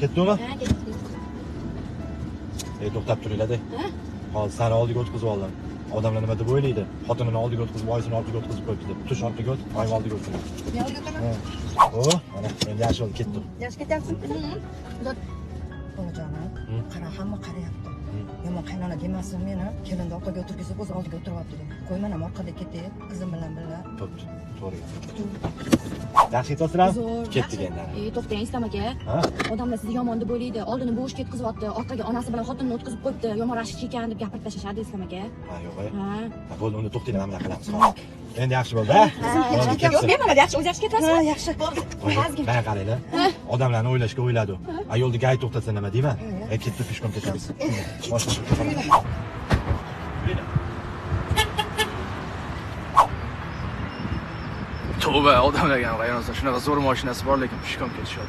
ketdimi Ha, ketdik. ey to'xtab turinglarda hozir sani oldiga o'tkazib oldim odamlar nima deb o'ylaydi xotinini oldiga o'tkazib oysini oldiga o'tkazib qo'yibdi deb tush orqaga o't oyim oldiga o'tkazib Men oldiga o'tiraman. o mana endi yaxshi bo'ldi ketdim Yaxshi ketyapsizmi? Bolajonim, qara hamma qarayapti. Yomon qaynona demasin meni. Kelinni orqaga o'tirgizib o'zi oldiga o'tiryapti dedim. Qo'y mana orqada ketdik, qizim bilan birga. bo'pti to'g'ri yaxshi ketyapsizlarmi Zo'r. ketdik endi Ey, to'xtang, istam aka. ha Odamlar sizni yomon deb o'ylaydi. Oldini bo'sh ketkizyapti, orqaga onasi bilan xotinini o'tkazib qo'yibdi. Yomon rashk ekan deb gapirib tashlashadi Islam aka. ha yo'q. Ha. Bo'ldi unda to'xtanglar nima qilamiz hozir endi yaxshi bo'ldi ketsin. bemalol yaxshi, o'zi yaxshi ketasizmi? Ha, yaxshi. Ozgina. mana qaranglar odamlarni o'ylashga o'yladi u a yo'lda gay to'xtasa nima deyman ey ketdi peshkom ketamiz Tövbe adam da yani Rayhan olsun. Şuna zor maşinesi var lakin pişkam geçiyor.